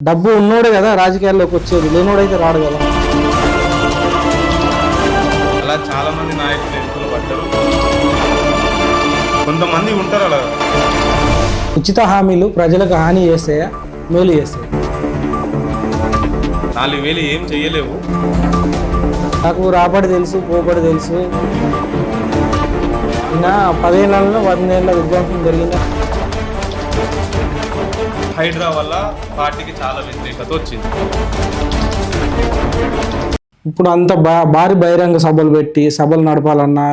డబ్బు ఉన్నోడే కదా రాజకీయాల్లోకి వచ్చేది లేనోడైతే రాడు కదా. అలా చాలా మంది నాయకులు పడ్డారు. కొంతమంది ఉంటారు అలా. ఉచిత హామీలు ప్రజలకు హాని చేస్తాయా మేలు చేస్తాయా నాలుగు వేలు ఏం చెయ్యలేవు నాకు రాబడి తెలుసు పోబడి తెలుసు. నా పదేళ్ళలో వందేళ్ళ విధ్వంసం జరిగిందా. హైడ్రా వల్ల పార్టీకి చాలా వ్యతిరేకత వచ్చింది. ఇప్పుడు అంత భారీ బహిరంగ సభలు పెట్టి సభలు నడపాలన్నా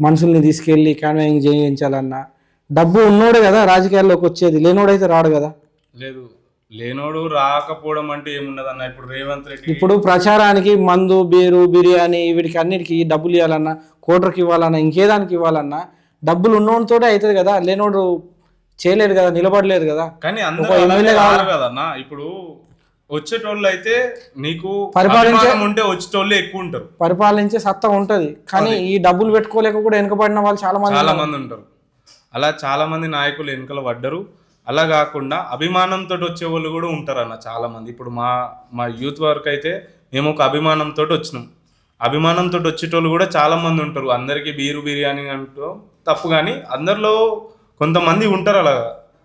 మనుషుల్ని తీసుకెళ్ళి క్యాన్వాయింగ్ చేయించాలన్నా డబ్బు ఉన్నోడే కదా రాజకీయాల్లోకి వచ్చేది లేనోడైతే రాడు కదా. లేదు లేనోడు రాకపోవడం అంటే ఏమున్నదన్న ఇప్పుడు రేవంత్ రెడ్డి ఇప్పుడు ప్రచారానికి మందు బీరు బిర్యానీ వీటికి అన్నిటికీ డబ్బులు ఇవ్వాలన్నా కోటర్కి ఇవ్వాలన్నా ఇంకేదానికి ఇవ్వాలన్నా డబ్బులు ఉన్నోడితోటే అవుతుంది కదా లేనోడు చేయలేడు కదా నిలబడలేదు కదా. కానీ కదన్న. ఇప్పుడు వచ్చేటోళ్ళు అయితే నీకు పరిపాలించే- ఉంటే వచ్చేటోళ్ళు ఎక్కువ ఉంటారు. పరిపాలించే సత్తా ఉంటది. కానీ ఈ డబ్బులు పెట్టుకోలేక కూడా వెనుకబడిన వాళ్ళు చాలా మంది చాలా మంది ఉంటారు. అలా చాలా మంది నాయకులు ఎన్నికలు పడ్డరు. అలా కాకుండా అభిమానంతో వచ్చే వాళ్ళు కూడా ఉంటారు అన్న చాలా మంది. ఇప్పుడు మా మా యూత్ వరకు అయితే మేము ఒక అభిమానంతో వచ్చినాం. అభిమానంతో వచ్చేటోళ్ళు కూడా చాలా మంది ఉంటారు. అందరికీ బీరు బిర్యానీ అంటూ తప్పు కానీ అందరిలో కొంతమంది ఉంటారు అలా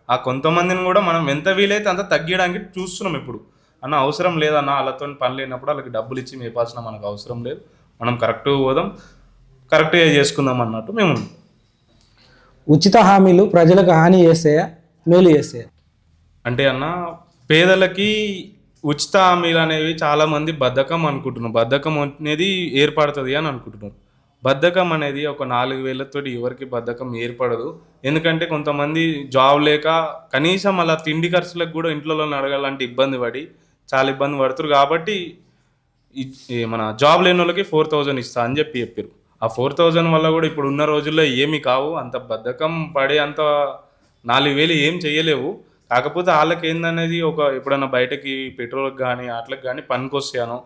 ఆ కొంతమందిని కూడా మనం ఎంత వీలైతే అంత తగ్గించడానికి చూస్తున్నాం ఇప్పుడు. అన్న అవసరం లేదన్న వాళ్ళతో పని లేనప్పుడు వాళ్ళకి డబ్బులు ఇచ్చి మేపాల్సిన మనకు అవసరం లేదు. మనం కరెక్ట్గా పోదాం. కరెక్ట్గా చేసుకుందాం అన్నట్టు మేము. ఉచిత హామీలు ప్రజలకు హాని చేస్తాయా మేలు చేస్తాయా అంటే అన్న పేదలకి ఉచిత హామీలు అనేవి చాలా మంది బద్ధకం అనుకుంటున్నారు. బద్ధకం అనేది ఏర్పడుతుంది అని అనుకుంటున్నారు. బద్ధకం అనేది ఒక నాలుగు వేలతో ఎవరికి బద్ధకం ఏర్పడదు. ఎందుకంటే కొంతమంది జాబ్ లేక కనీసం అలా తిండి ఖర్చులకు కూడా ఇంట్లో అడగాలంటే ఇబ్బంది పడి చాలా ఇబ్బంది పడుతురు కాబట్టి మన జాబ్ లేని వాళ్ళకి ఫోర్ థౌజండ్ ఇస్తా అని చెప్పి చెప్పారు ఆ ఫోర్ థౌజండ్ వల్ల కూడా ఇప్పుడు ఉన్న రోజుల్లో ఏమీ కావు. అంత బద్ధకం పడే అంత నాలుగు వేలు ఏం చేయలేవు. కాకపోతే వాళ్ళకి ఏందనేది ఒక ఎప్పుడైనా బయటకి పెట్రోల్కి కానీ వాటికి కానీ పనికొస్తాను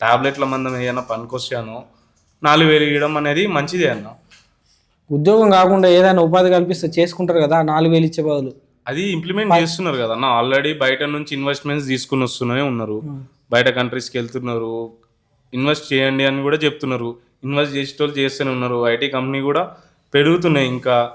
టాబ్లెట్ల మందం ఏదైనా పనికొస్తాను నాలుగు వేలు ఇవ్వడం అనేది మంచిదే అన్న. ఉద్యోగం కాకుండా ఏదైనా ఉపాధి కల్పిస్తే చేసుకుంటారు కదా నాలుగు వేలు ఇచ్చే బదులు. అది ఇంప్లిమెంట్ చేస్తున్నారు కదా అన్న. ఆల్రెడీ బయట నుంచి ఇన్వెస్ట్మెంట్స్ తీసుకుని వస్తూనే ఉన్నారు. బయట కంట్రీస్కి వెళ్తున్నారు. ఇన్వెస్ట్ చేయండి అని కూడా చెప్తున్నారు. ఇన్వెస్ట్ చేసేటోళ్ళు చేస్తూనే ఉన్నారు. ఐటీ కంపెనీ కూడా పెరుగుతున్నాయి ఇంకా.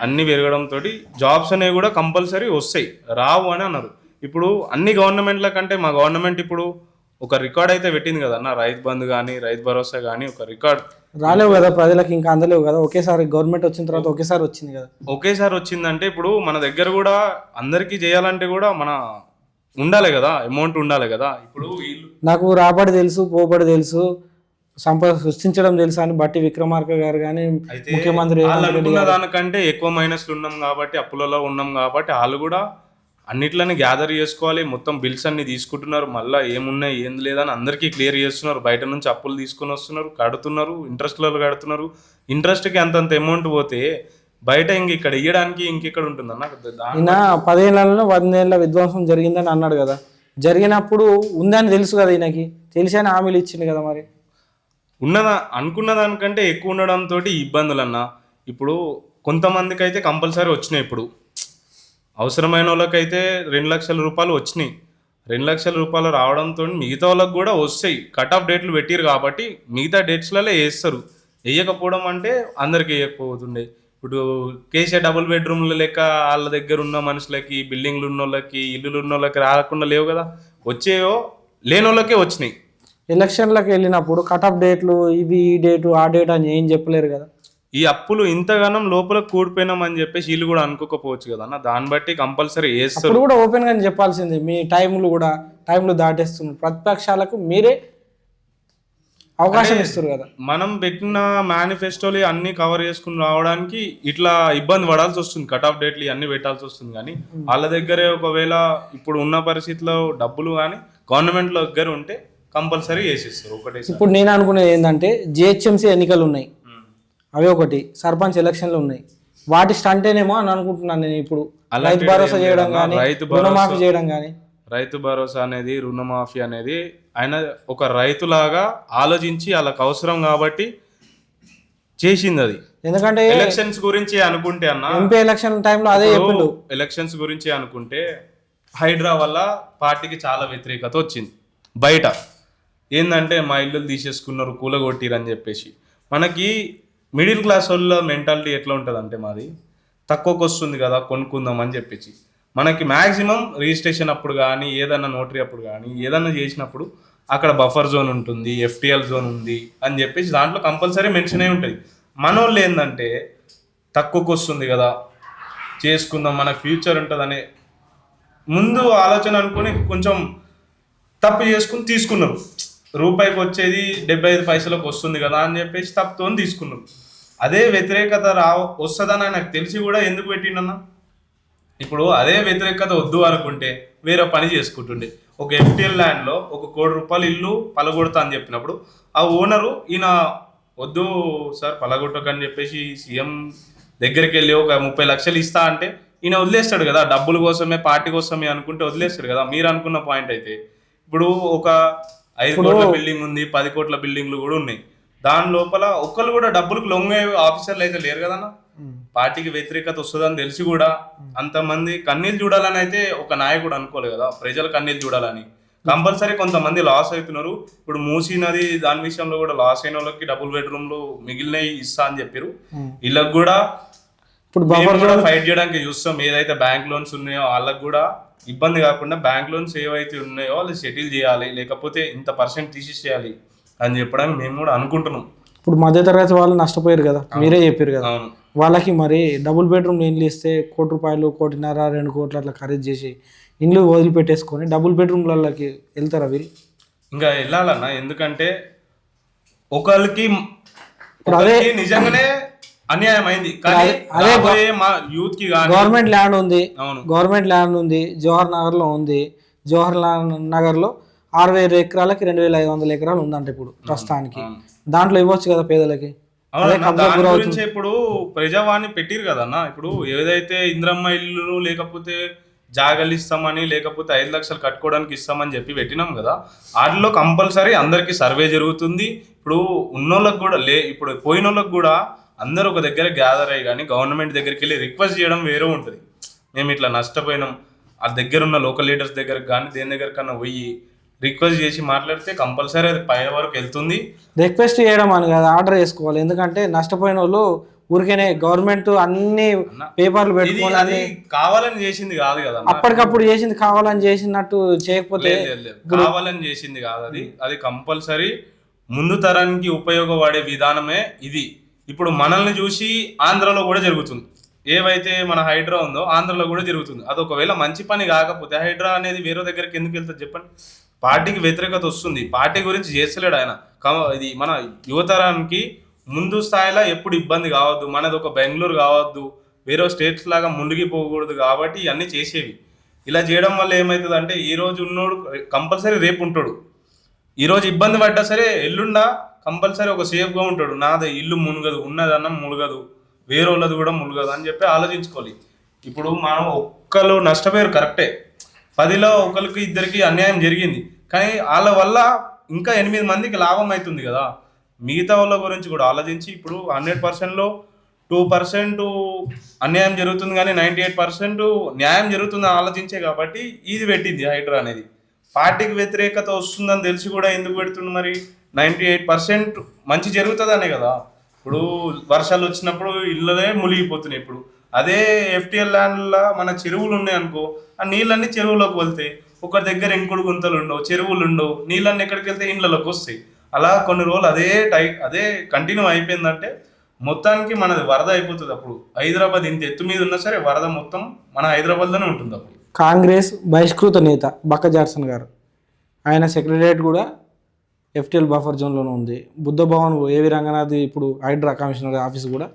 అన్ని పెరగడంతో జాబ్స్ అనేవి కూడా కంపల్సరీ వస్తాయి. రావు అని అన్నారు. ఇప్పుడు అన్ని గవర్నమెంట్ల కంటే మా గవర్నమెంట్ ఇప్పుడు ఒక రికార్డ్ అయితే పెట్టింది కదా అన్న? రైతు బంధు కానీ రైతు భరోసా కానీ ఒక రికార్డ్ రాలేవు కదా ప్రజలకు ఇంకా అందలేవు కదా? ఒకేసారి గవర్నమెంట్ వచ్చిన తర్వాత ఒకేసారి వచ్చింది కదా? ఒకేసారి వచ్చిందంటే ఇప్పుడు మన దగ్గర కూడా అందరికీ చేయాలంటే కూడా మన ఉండాలి కదా? అమౌంట్ ఉండాలి కదా? ఇప్పుడు నాకు రాబడి తెలుసు పోబడి తెలుసు సంపద సృష్టించడం తెలుసు అని బట్టి విక్రమార్క గారు కానీ ముఖ్యమంత్రి దానికంటే ఎక్కువ మైనస్లు ఉన్నాం కాబట్టి అప్పులలో ఉన్నాం కాబట్టి వాళ్ళు కూడా అన్నిట్లని గ్యాదర్ చేసుకోవాలి. మొత్తం బిల్స్ అన్ని తీసుకుంటున్నారు. మళ్ళీ ఏమున్నాయి ఏం లేదని అందరికీ క్లియర్ చేస్తున్నారు. బయట నుంచి అప్పులు తీసుకుని వస్తున్నారు. కడుతున్నారు. ఇంట్రెస్ట్లలో కడుతున్నారు. ఇంట్రెస్ట్కి అంతంత అమౌంట్ పోతే బయట ఇంక ఇక్కడ ఇయ్యడానికి ఇంకెక్కడ ఉంటుందన్న ఈయన పదేళ్ళలో వందేళ్ళ విధ్వంసం జరిగిందని అన్నాడు కదా. జరిగినప్పుడు ఉందని తెలుసు కదా ఈయనకి. తెలిసని హామీలు ఇచ్చింది కదా మరి. ఉన్నదా అనుకున్న దానికంటే ఎక్కువ ఉండడంతో ఇబ్బందులు అన్న ఇప్పుడు కొంతమందికి అయితే కంపల్సరీ వచ్చినాయి ఇప్పుడు. అవసరమైన వాళ్ళకైతే రెండు లక్షల రూపాయలు వచ్చినాయి. రెండు లక్షల రూపాయలు రావడంతో మిగతా వాళ్ళకి కూడా వస్తాయి. కట్ ఆఫ్ డేట్లు పెట్టిరు కాబట్టి మిగతా డేట్స్లలో వేస్తారు. వేయకపోవడం అంటే అందరికి వేయకపోతుండే. ఇప్పుడు కేసీఆర్ డబుల్ బెడ్రూమ్ల లెక్క వాళ్ళ దగ్గర ఉన్న మనుషులకి బిల్డింగ్లు ఉన్న వాళ్ళకి ఇల్లులు ఉన్న వాళ్ళకి రాకుండా లేవు కదా. వచ్చేవో లేని వాళ్ళకే వచ్చినాయి ఎలక్షన్లకు వెళ్ళినప్పుడు కట్ ఆఫ్ డేట్లు ఇవి ఈ డేటు ఆ డేట్ అని ఏం చెప్పలేరు కదా. ఈ అప్పులు ఇంతగానం లోపల కూడిపోయినామని చెప్పేసి వీళ్ళు కూడా అనుకోకపోవచ్చు కదా అన్న. దాన్ని బట్టి కంపల్సరీ వేస్తారు కూడా ఓపెన్గా చెప్పాల్సింది. మీ టైంలు కూడా టైంలు దాటేస్తున్నారు. ప్రతిపక్షాలకు మీరే అవకాశం ఇస్తారు కదా. మనం పెట్టిన మేనిఫెస్టోలు అన్ని కవర్ చేసుకుని రావడానికి ఇట్లా ఇబ్బంది పడాల్సి వస్తుంది. కట్ ఆఫ్ డేట్లు అన్ని పెట్టాల్సి వస్తుంది కానీ వాళ్ళ దగ్గరే ఒకవేళ ఇప్పుడు ఉన్న పరిస్థితిలో డబ్బులు కానీ గవర్నమెంట్ దగ్గర ఉంటే కంపల్సరీ వేసేస్తారు ఒకటే ఇప్పుడు నేను అనుకునేది ఏంటంటే జిహెచ్ఎంసీ ఎన్నికలు ఉన్నాయి. అవి ఒకటి. సర్పంచ్ ఎలక్షన్లు ఉన్నాయి. వాటి స్టంటేనేమో అని అనుకుంటున్నాను నేను ఇప్పుడు. రైతు భరోసా చేయడం. కానీ రైతు రుణమాఫీ చేయడం కానీ రైతు భరోసా అనేది రుణమాఫీ అనేది ఆయన ఒక రైతులాగా ఆలోచించి వాళ్ళకి అవసరం కాబట్టి చేసింది అది ఎందుకంటే ఎలక్షన్స్ గురించి అనుకుంటే అన్న ఎంపీ ఎలక్షన్ టైంలో అదే చెప్పిండు. ఎలక్షన్స్ గురించి అనుకుంటే హైడ్రా వల్ల పార్టీకి చాలా వ్యతిరేకత వచ్చింది. బయట. ఏంటంటే మా ఇల్లు తీసేసుకున్నారు కూలగొట్టిరు అని చెప్పేసి. మనకి మిడిల్ క్లాస్ వాళ్ళ మెంటాలిటీ ఎట్లా ఉంటుంది అంటే మాది తక్కువకి వస్తుంది కదా కొనుక్కుందాం అని చెప్పేసి. మనకి మ్యాక్సిమం రిజిస్ట్రేషన్ అప్పుడు కానీ ఏదైనా నోటరీ అప్పుడు కానీ ఏదైనా చేసినప్పుడు అక్కడ బఫర్ జోన్ ఉంటుంది ఎఫ్టిఎల్ జోన్ ఉంది అని చెప్పేసి దాంట్లో కంపల్సరీ మెన్షన్ అయి ఉంటుంది. మనోళ్ళు ఏంటంటే తక్కువకి వస్తుంది కదా చేసుకుందాం మన ఫ్యూచర్ ఉంటుందనే ముందు ఆలోచన అనుకుని కొంచెం తప్పు చేసుకుని తీసుకున్నారు. రూపాయికి వచ్చేది డెబ్బై ఐదు పైసలకు వస్తుంది కదా అని చెప్పేసి తప్పుతో తీసుకున్నారు అదే వ్యతిరేకత రా వస్తుందని నాకు తెలిసి కూడా ఎందుకు పెట్టిండన్నా? ఇప్పుడు అదే వ్యతిరేకత వద్దు అనుకుంటే వేరే పని చేసుకుంటుండే. ఒక ఎఫ్టిఎల్ ల్యాండ్లో ఒక కోటి రూపాయలు ఇల్లు పలగొడతా అని చెప్పినప్పుడు ఆ ఓనరు ఈయన వద్దు సార్ పలగొట్టకని చెప్పేసి సీఎం దగ్గరికి వెళ్ళి ఒక ముప్పై లక్షలు ఇస్తా అంటే ఈయన వదిలేస్తాడు కదా. డబ్బుల కోసమే పార్టీ కోసమే అనుకుంటే వదిలేస్తాడు కదా. మీరు అనుకున్న పాయింట్ అయితే. ఇప్పుడు ఒక ఐదు కోట్ల బిల్డింగ్ ఉంది పది కోట్ల బిల్డింగ్లు కూడా ఉన్నాయి. దాని లోపల ఒక్కరు కూడా డబ్బులకు లొంగే ఆఫీసర్లు అయితే లేరు కదన్నా. పార్టీకి వ్యతిరేకత వస్తుందని తెలిసి కూడా అంతమంది కన్నీళ్ళు చూడాలని అయితే ఒక నాయకుడు అనుకోలేదు కదా ప్రజలు కన్నీళ్ళు చూడాలని. కంపల్సరీ కొంతమంది లాస్ అవుతున్నారు. ఇప్పుడు మూసీ నది దాని విషయంలో కూడా లాస్ అయిన వాళ్ళకి డబుల్ బెడ్రూమ్లు మిగిలినవి ఇస్తా అని చెప్పారు. వీళ్ళకి కూడా ఇప్పుడు కూడా ఫైట్ చేయడానికి చూస్తాం. ఏదైతే బ్యాంక్ లోన్స్ ఉన్నాయో వాళ్ళకి కూడా ఇబ్బంది కాకుండా బ్యాంక్ లోన్స్ ఏవైతే ఉన్నాయో వాళ్ళు సెటిల్ చేయాలి లేకపోతే ఇంత పర్సెంట్ తీసేసేయాలి అని చెప్పడానికి మేము కూడా అనుకుంటున్నాం. ఇప్పుడు మధ్యతరగతి వాళ్ళు నష్టపోయారు కదా మీరే చెప్పారు కదా. అవును. వాళ్ళకి మరి డబుల్ బెడ్రూమ్ ఇండ్లు ఇస్తే కోటి రూపాయలు కోటిన్నర రెండు కోట్లు అట్లా ఖరీదు చేసి ఇండ్లు వదిలిపెట్టేసుకొని డబుల్ బెడ్రూమ్లకి వెళ్తారా వీళ్ళు ఇంకా వెళ్ళాలన్నా ఎందుకంటే ఒకరికి అదే- ఒకరికి నిజంగానే అన్యాయం అయింది కానీ అదే- మా యూత్కి గవర్నమెంట్ ల్యాండ్ ఉంది. అవును. గవర్నమెంట్ ల్యాండ్ ఉంది. జవహర్ నగర్లో ఉంది. జవహర్ లా- నగర్లో ఆరు వేల ఎకరాలకి రెండు వేల ఐదు వందల ఎకరాలు ఉందంట ఇప్పుడు ప్రస్తుతానికి. దాంట్లో ఇవ్వచ్చు కదా పేదలకి. గురించి ఇప్పుడు ప్రజావాణి పెట్టిరు కదన్నా ఇప్పుడు ఏదైతే ఇంద్రమ్మ ఇల్లు లేకపోతే జాగలు ఇస్తామని లేకపోతే ఐదు లక్షలు కట్టుకోవడానికి ఇస్తామని చెప్పి పెట్టినాం కదా వాటిలో కంపల్సరీ అందరికీ సర్వే జరుగుతుంది. ఇప్పుడు ఉన్నోళ్ళకి కూడా లే ఇప్పుడు పోయిన వాళ్ళకి కూడా అందరూ ఒక దగ్గర గ్యాదర్ అయ్యి కానీ గవర్నమెంట్ దగ్గరికి వెళ్ళి రిక్వెస్ట్ చేయడం వేరే ఉంటుంది. మేము ఇట్లా నష్టపోయినాం ఆ దగ్గర ఉన్న లోకల్ లీడర్స్ దగ్గరకు కానీ దేని దగ్గర కన్నా పోయి రిక్వెస్ట్ చేసి మాట్లాడితే కంపల్సరీ అది పై వరకు వెళ్తుంది. రిక్వెస్ట్ చేయడం అని కదా ఆర్డర్ చేసుకోవాలి. ఎందుకంటే నష్టపోయిన వాళ్ళు ఊరికేనే గవర్నమెంట్ అన్ని పేపర్లు అది కావాలని చేసింది కాదు కదా అప్పటికప్పుడు చేసింది కావాలని చేసినట్టు చేయకపోతే. కావాలని చేసింది కాదు అది. అది కంపల్సరీ ముందు తరానికి ఉపయోగపడే విధానమే ఇది. ఇప్పుడు మనల్ని చూసి ఆంధ్రలో కూడా జరుగుతుంది. ఏవైతే మన హైడ్రా ఉందో ఆంధ్రలో కూడా జరుగుతుంది. అది ఒకవేళ మంచి పని కాకపోతే హైడ్రా అనేది వేరే దగ్గరికి ఎందుకు వెళ్తుంది చెప్పండి? పార్టీకి వ్యతిరేకత వస్తుంది. పార్టీ గురించి చేస్తలేడు ఆయన. ఇది మన యువతరానికి ముందు స్థాయిలో ఎప్పుడు ఇబ్బంది కావద్దు. మనది ఒక బెంగళూరు కావద్దు. వేరే స్టేట్స్ లాగా ముందుకిపోకూడదు కాబట్టి ఇవన్నీ చేసేవి. ఇలా చేయడం వల్ల ఏమవుతుంది అంటే ఈ రోజు ఉన్నోడు కంపల్సరీ రేపు ఉంటాడు. ఈరోజు ఇబ్బంది పడ్డా సరే ఎల్లుండా కంపల్సరీ ఒక సేఫ్గా ఉంటాడు. నాది ఇల్లు మునగదు ఉన్నదన్న మునగదు వేరే వాళ్ళది కూడా మునగదు అని చెప్పి ఆలోచించుకోవాలి. ఇప్పుడు మనం ఒక్కరు నష్టపోయారు కరెక్టే. పదిలో ఒకరికి ఇద్దరికి అన్యాయం జరిగింది. కానీ వాళ్ళ వల్ల ఇంకా ఎనిమిది మందికి లాభం అవుతుంది కదా. మిగతా వాళ్ళ గురించి కూడా ఆలోచించి ఇప్పుడు హండ్రెడ్ పర్సెంట్లో టూ పర్సెంట్ అన్యాయం జరుగుతుంది కానీ నైంటీ ఎయిట్ పర్సెంట్ న్యాయం జరుగుతుంది ఆలోచించే కాబట్టి ఇది పెట్టింది హైడ్రా అనేది. పార్టీకి వ్యతిరేకత వస్తుందని తెలిసి కూడా ఎందుకు పెడుతుంది మరి? నైంటీ ఎయిట్ పర్సెంట్ మంచి జరుగుతుందనే కదా. ఇప్పుడు వర్షాలు వచ్చినప్పుడు ఇళ్ళనే మునిగిపోతున్నాయి ఇప్పుడు. అదే ఎఫ్టిఎల్ ల్యాండ్లో మన చెరువులు ఉన్నాయి అనుకో ఆ నీళ్ళన్నీ చెరువులోకి వెళ్తాయి. ఒకరి దగ్గర ఇంకుడు గుంతలు ఉండవు చెరువులు ఉండవు. నీళ్ళన్నీ ఎక్కడికి వెళ్తే ఇండ్లలోకి వస్తాయి. అలా కొన్ని రోజులు అదే టై అదే కంటిన్యూ అయిపోయిందంటే మొత్తానికి మనది వరద అయిపోతుంది అప్పుడు. హైదరాబాద్ ఇంత ఎత్తు మీద ఉన్నా సరే వరద మొత్తం మన హైదరాబాద్లోనే ఉంటుంది అప్పుడు. కాంగ్రెస్ బహిష్కృత నేత బక్క జార్సన్ గారు. ఆయన సెక్రటరియట్ కూడా ఎఫ్టిఎల్ బఫర్ జోన్లోనే ఉంది. బుద్ధ భవన్ ఏవి రంగనాథ్ ఇప్పుడు హైడ్రా కమిషనర్ ఆఫీస్ కూడా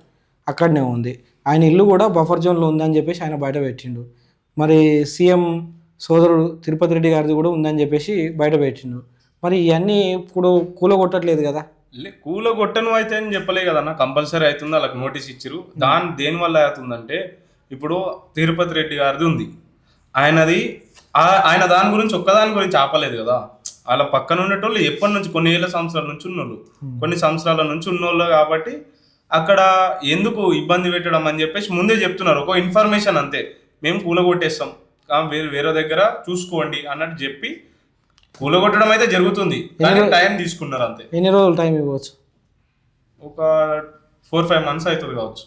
అక్కడనే ఉంది. ఆయన ఇల్లు కూడా బఫర్ జోన్లో ఉందని చెప్పేసి ఆయన బయట పెట్టిండు. మరి సీఎం సోదరుడు తిరుపతి రెడ్డి గారిది కూడా ఉందని చెప్పేసి బయట పెట్టిండు. మరి ఇవన్నీ ఇప్పుడు కూలగొట్టట్లేదు కదా? లే కూల కొట్టను అయితే అని చెప్పలే కదన్న కంపల్సరీ అవుతుంది వాళ్ళకి నోటీస్ ఇచ్చిరు దాని దేని వల్ల అవుతుందంటే ఇప్పుడు తిరుపతి రెడ్డి గారిది ఉంది. ఆయనది ఆయన దాని గురించి ఒక్కదాని గురించి ఆపలేదు కదా. వాళ్ళ పక్కన ఉండేటోళ్ళు ఎప్పటి నుంచి కొన్ని ఏళ్ళ సంవత్సరాల నుంచి ఉన్నోళ్ళు. కొన్ని సంవత్సరాల నుంచి ఉన్నోళ్ళు కాబట్టి అక్కడ ఎందుకు ఇబ్బంది పెట్టడం అని చెప్పేసి ముందే చెప్తున్నారు. ఒక ఇన్ఫర్మేషన్ అంతే. మేము కూలగొట్టేస్తాం. వేరే వేరే దగ్గర చూసుకోండి అన్నట్టు చెప్పి కూలగొట్టడం అయితే జరుగుతుంది. కానీ టైం తీసుకున్నారు అంతే. ఎన్ని రోజులు టైం ఇవ్వచ్చు? ఒక ఫోర్ ఫైవ్ మంత్స్ అవుతుంది కావచ్చు.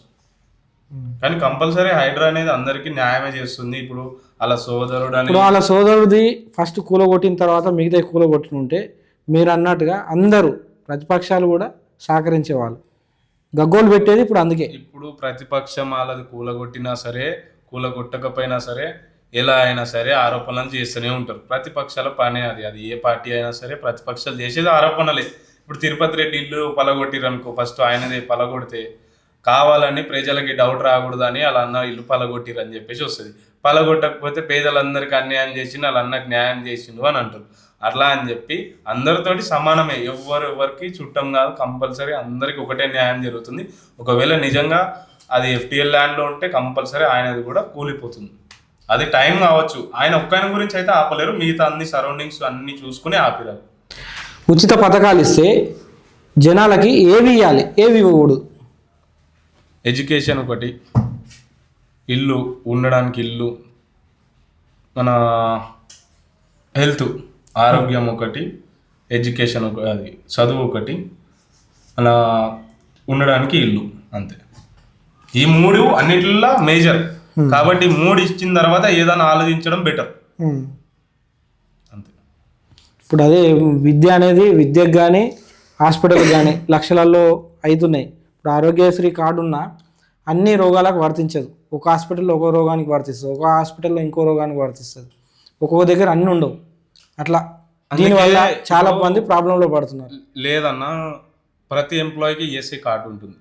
కానీ కంపల్సరీ హైడ్రా అనేది అందరికీ న్యాయమే చేస్తుంది. ఇప్పుడు అలా సోదరుడు అని ఇప్పుడు వాళ్ళ సోదరుడిది ఫస్ట్ కూలగొట్టిన తర్వాత మిగతా కూలగొట్టిన ఉంటే మీరు అన్నట్టుగా అందరూ ప్రతిపక్షాలు కూడా సహకరించేవాళ్ళు. గగ్గోలు పెట్టేది ఇప్పుడు అందుకే. ఇప్పుడు ప్రతిపక్షం వాళ్ళది కూలగొట్టినా సరే కూలగొట్టకపోయినా సరే ఎలా అయినా సరే ఆరోపణలు చేస్తూనే ఉంటారు. ప్రతిపక్షాల పనే అది. అది ఏ పార్టీ అయినా సరే ప్రతిపక్షాలు చేసేది ఆరోపణలే. ఇప్పుడు తిరుపతి రెడ్డి ఇల్లు పలగొట్టిరు అనుకో ఫస్ట్ ఆయనదే పలగొడితే కావాలని ప్రజలకి డౌట్ రాకూడదని వాళ్ళ అన్న ఇల్లు పలగొట్టిరు అని చెప్పేసి వస్తుంది. పలగొట్టకపోతే పేదలందరికీ అన్యాయం చేసిండు వాళ్ళ అన్నకు న్యాయం చేసిండు అని అంటారు. అట్లా అని చెప్పి అందరితోటి సమానమే. ఎవరు ఎవరికి చుట్టం కాదు కంపల్సరీ అందరికి ఒకటే న్యాయం జరుగుతుంది. ఒకవేళ నిజంగా అది ఎఫ్టీఎల్ ల్యాండ్లో ఉంటే కంపల్సరీ ఆయనది కూడా కూలిపోతుంది. అది టైం కావచ్చు. ఆయన ఒక్కఆయన గురించి అయితే ఆపలేరు. మిగతా అన్ని సరౌండింగ్స్ అన్ని చూసుకుని ఆపిరారు. ఉచిత పథకాలు ఇస్తే జనాలకి ఏవి ఇవ్వాలి ఏవి ఇవ్వకూడదు? ఎడ్యుకేషన్ ఒకటి ఇల్లు ఉండడానికి ఇల్లు మన హెల్త్ ఆరోగ్యం ఒకటి ఎడ్యుకేషన్ ఒక అది చదువు ఒకటి అలా ఉండడానికి ఇల్లు అంతే. ఈ మూడు అన్నిటిలో మేజర్. కాబట్టి ఈ మూడు ఇచ్చిన తర్వాత ఏదైనా ఆలోచించడం బెటర్ ఉమ్. అంతే. ఇప్పుడు అదే విద్య అనేది విద్యకు కానీ హాస్పిటల్కి కానీ లక్షలలో అవుతున్నాయి. ఇప్పుడు ఆరోగ్యశ్రీ కార్డు ఉన్న అన్ని రోగాలకు వర్తించదు. ఒక హాస్పిటల్లో ఒక రోగానికి వర్తిస్తుంది. ఒక హాస్పిటల్లో ఇంకో రోగానికి వర్తిస్తుంది. ఒక్కొక్క దగ్గర అన్ని ఉండవు. అట్లా దీనివల్ల చాలా మంది ప్రాబ్లంలో పడుతున్నారు. లేదన్నా ప్రతి ఎంప్లాయీకి ఈఎస్ఐ కార్డు ఉంటుంది.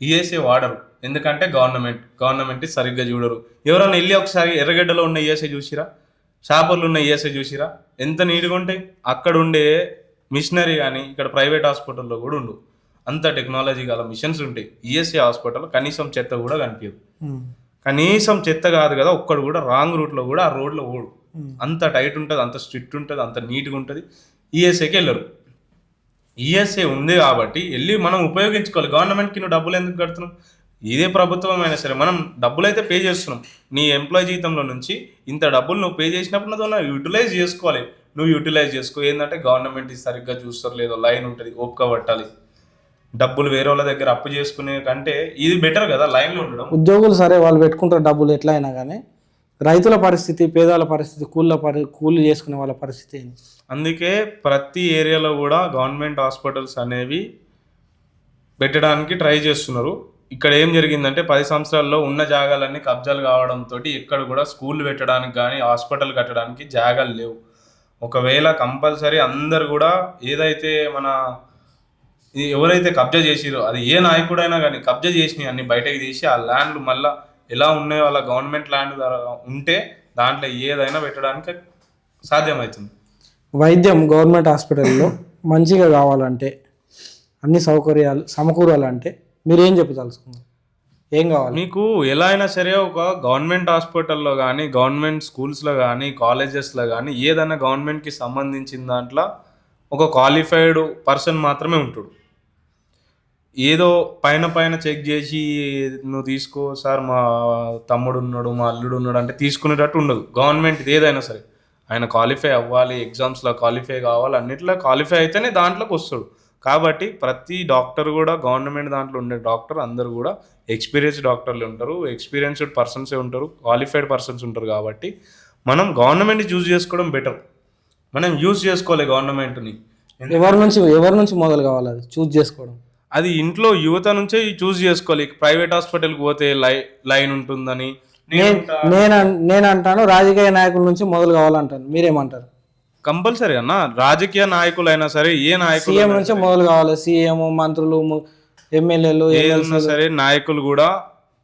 ఈఎస్ఐ వాడరు. ఎందుకంటే గవర్నమెంట్ గవర్నమెంట్ సరిగ్గా చూడరు. ఎవరైనా వెళ్ళి ఒకసారి ఎర్రగడ్డలో ఉన్న ఈఎస్ఐ చూసిరా? షాపుల్లో ఉన్న ఈఎస్ఐ చూసిరా? ఎంత నీట్గా ఉంటాయి అక్కడ ఉండే మిషనరీ కానీ ఇక్కడ ప్రైవేట్ హాస్పిటల్లో కూడా ఉండు అంత టెక్నాలజీ గల మిషన్స్ ఉంటాయి ఈఎస్ఐ హాస్పిటల్ కనీసం చెత్త కూడా కనిపించదు. కనీసం చెత్త కాదు కదా ఒక్కడు కూడా రాంగ్ రూట్లో కూడా ఆ రోడ్లో ఓడు. అంత టైట్ ఉంటుంది అంత స్ట్రిక్ట్ ఉంటుంది అంత నీట్గా ఉంటుంది ఈఎస్ఐకి వెళ్ళరు. ఈఎస్ఐ ఉంది కాబట్టి వెళ్ళి మనం ఉపయోగించుకోవాలి. గవర్నమెంట్కి నువ్వు డబ్బులు ఎందుకు కడుతున్నాం ఇదే ప్రభుత్వం అయినా సరే మనం డబ్బులు అయితే పే చేస్తున్నాం. నీ ఎంప్లాయ్ జీతంలో నుంచి ఇంత డబ్బులు నువ్వు పే చేసినప్పుడు నువ్వు యూటిలైజ్ చేసుకోవాలి. నువ్వు యూటిలైజ్ చేసుకో. ఏంటంటే గవర్నమెంట్ సరిగ్గా చూస్తారు లేదో లైన్ ఉంటుంది ఓపిక పట్టాలి. డబ్బులు వేరే వాళ్ళ దగ్గర అప్పు చేసుకునే కంటే ఇది బెటర్ కదా లైన్లో ఉండడం. ఉద్యోగులు సరే వాళ్ళు పెట్టుకుంటారు డబ్బులు ఎట్లా అయినా కానీ. రైతుల పరిస్థితి పేదల పరిస్థితి కూలీల పరి కూలీ చేసుకునే వాళ్ళ పరిస్థితి ఏంటి అందుకే ప్రతి ఏరియాలో కూడా గవర్నమెంట్ హాస్పిటల్స్ అనేవి పెట్టడానికి ట్రై చేస్తున్నారు. ఇక్కడ ఏం జరిగిందంటే పది సంవత్సరాల్లో ఉన్న జాగాలన్నీ కబ్జాలు కావడంతో ఇక్కడ కూడా స్కూల్ పెట్టడానికి కానీ హాస్పిటల్ కట్టడానికి జాగాలు లేవు. ఒకవేళ కంపల్సరీ అందరు కూడా ఏదైతే మన ఎవరైతే కబ్జా చేసిరో అది ఏ నాయకుడైనా కానీ కబ్జా చేసినవి అన్ని బయటకు తీసి ఆ ల్యాండ్లు మళ్ళా ఎలా ఉన్నాయో అలా గవర్నమెంట్ ల్యాండ్ ద్వారా ఉంటే దాంట్లో ఏదైనా పెట్టడానికి సాధ్యమవుతుంది. వైద్యం గవర్నమెంట్ హాస్పిటల్లో మంచిగా కావాలంటే అన్ని సౌకర్యాలు సమకూరాలంటే మీరు ఏం చెప్పదలుచుకున్నారు? ఏం కావాలి? మీకు ఎలా అయినా సరే ఒక గవర్నమెంట్ హాస్పిటల్లో కానీ గవర్నమెంట్ స్కూల్స్లో కానీ కాలేజెస్లో కానీ ఏదైనా గవర్నమెంట్కి సంబంధించిన దాంట్లో ఒక క్వాలిఫైడ్ పర్సన్ మాత్రమే ఉంటాడు. ఏదో పైన పైన చెక్ చేసి నువ్వు తీసుకో సార్ మా తమ్ముడు ఉన్నాడు మా అల్లుడు ఉన్నాడు అంటే తీసుకునేటట్టు ఉండదు. గవర్నమెంట్ ఏదైనా సరే. ఆయన క్వాలిఫై అవ్వాలి ఎగ్జామ్స్లో క్వాలిఫై కావాలి అన్నిట్లో క్వాలిఫై అయితేనే దాంట్లోకి వస్తాడు. కాబట్టి ప్రతి డాక్టర్ కూడా గవర్నమెంట్ దాంట్లో ఉండే డాక్టర్ అందరూ కూడా ఎక్స్పీరియన్స్ డాక్టర్లు ఉంటారు ఎక్స్పీరియన్స్డ్ పర్సన్సే ఉంటారు క్వాలిఫైడ్ పర్సన్స్ ఉంటారు కాబట్టి మనం గవర్నమెంట్ చూస్ చేసుకోవడం బెటర్ మనం యూజ్ చేసుకోవాలి గవర్నమెంట్ని ఎవరి నుంచి ఎవరి నుంచి మొదలు కావాలి అది? చూజ్ చేసుకోవడం. అది ఇంట్లో యువత నుంచే చూస్ చేసుకోవాలి. ప్రైవేట్ హాస్పిటల్కి పోతే లై లైన్ ఉంటుందని. నేను నేను అంటాను రాజకీయ నాయకుల నుంచి మొదలు కావాలంటాను. మీరేమంటారు? కంపల్సరీ అన్న రాజకీయ నాయకులైనా సరే ఏ నాయకులు సీఎం నుంచి మొదలు కావాలి. సీఎం మంత్రులు ఎమ్మెల్యేలు ఏదన్నా సరే నాయకులు కూడా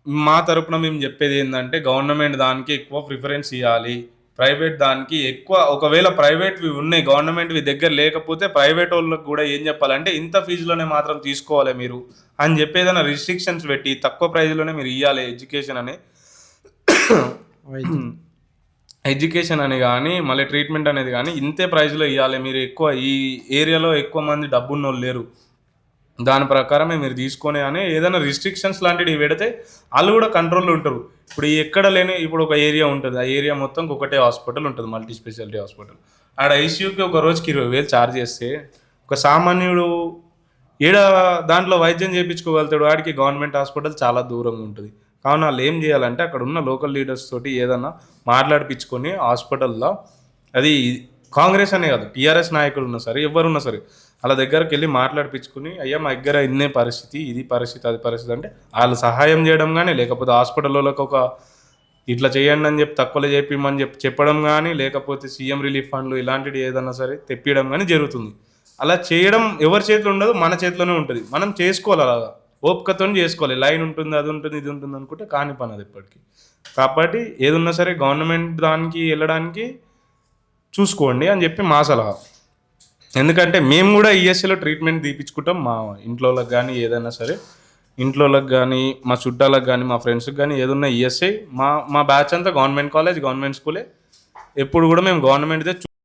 మా తరపున మేము చెప్పేది ఏంటంటే గవర్నమెంట్ దానికి ఎక్కువ ప్రిఫరెన్స్ ఇవ్వాలి ప్రైవేట్ దానికి ఎక్కువ ఒకవేళ ప్రైవేట్వి ఉన్నాయి గవర్నమెంట్వి దగ్గర లేకపోతే ప్రైవేట్ వాళ్ళకి కూడా ఏం చెప్పాలంటే ఇంత ఫీజులోనే మాత్రం తీసుకోవాలి మీరు అని చెప్పి ఏదైనా రిస్ట్రిక్షన్స్ పెట్టి తక్కువ ప్రైజ్లోనే మీరు ఇవ్వాలి ఎడ్యుకేషన్ అని. ఎడ్యుకేషన్ అని కానీ మళ్ళీ ట్రీట్మెంట్ అనేది కానీ ఇంతే ప్రైజ్లో ఇవ్వాలి మీరు ఎక్కువ ఈ ఏరియాలో ఎక్కువ మంది డబ్బున్న వాళ్ళు లేరు. దాని ప్రకారమే మీరు తీసుకొని అని ఏదైనా రిస్ట్రిక్షన్స్ లాంటివి పెడితే వాళ్ళు కూడా కంట్రోల్లో ఉంటారు. ఇప్పుడు ఎక్కడ లేని ఇప్పుడు ఒక ఏరియా ఉంటుంది. ఆ ఏరియా మొత్తం ఒకటే హాస్పిటల్ ఉంటుంది మల్టీ స్పెషాలిటీ హాస్పిటల్. ఆడ ఐసీయూకి ఒక రోజుకి ఇరవై వేలు ఛార్జ్ చేస్తే ఒక సామాన్యుడు ఈడ దాంట్లో వైద్యం చేయించుకోగలుగుతాడు? వాడికి గవర్నమెంట్ హాస్పిటల్ చాలా దూరంగా ఉంటుంది. కావున వాళ్ళు ఏం చేయాలంటే అక్కడ ఉన్న లోకల్ లీడర్స్ తోటి ఏదన్నా మాట్లాడిపించుకొని హాస్పిటల్లో అది కాంగ్రెస్ అనే కాదు టీఆర్ఎస్ నాయకులు ఉన్నా సరే ఎవరున్నా సరే వాళ్ళ దగ్గరికి వెళ్ళి మాట్లాడిపించుకుని అయ్యా మా దగ్గర ఇన్నే పరిస్థితి ఇది పరిస్థితి అది పరిస్థితి అంటే వాళ్ళు సహాయం చేయడం కానీ లేకపోతే హాస్పిటల్లోకి ఒక ఇట్లా చేయండి అని చెప్పి తక్కువలో చెప్పిమని చెప్పి చెప్పడం కానీ లేకపోతే సీఎం రిలీఫ్ ఫండ్లు ఇలాంటివి ఏదన్నా సరే తెప్పియడం కానీ జరుగుతుంది. అలా చేయడం ఎవరి చేతిలో ఉండదు మన చేతిలోనే ఉంటుంది. మనం చేసుకోవాలి అలాగా. ఓపికతో చేసుకోవాలి. లైన్ ఉంటుంది అది ఉంటుంది ఇది ఉంటుంది అనుకుంటే కాని పని అది ఇప్పటికీ కాబట్టి ఏదున్నా సరే గవర్నమెంట్ దానికి వెళ్ళడానికి చూసుకోండి అని చెప్పి మా సలహా. ఎందుకంటే మేము కూడా ఈఎస్ఐలో ట్రీట్మెంట్ తీపించుకుంటాం మా ఇంట్లోకి కానీ ఏదైనా సరే ఇంట్లోకి కానీ మా చుట్టాలకు కానీ మా ఫ్రెండ్స్కి కానీ ఏదన్నా ఈఎస్ఐ మా మా బ్యాచ్ అంతా గవర్నమెంట్ కాలేజ్ గవర్నమెంట్ స్కూలే ఎప్పుడు కూడా మేము గవర్నమెంట్దే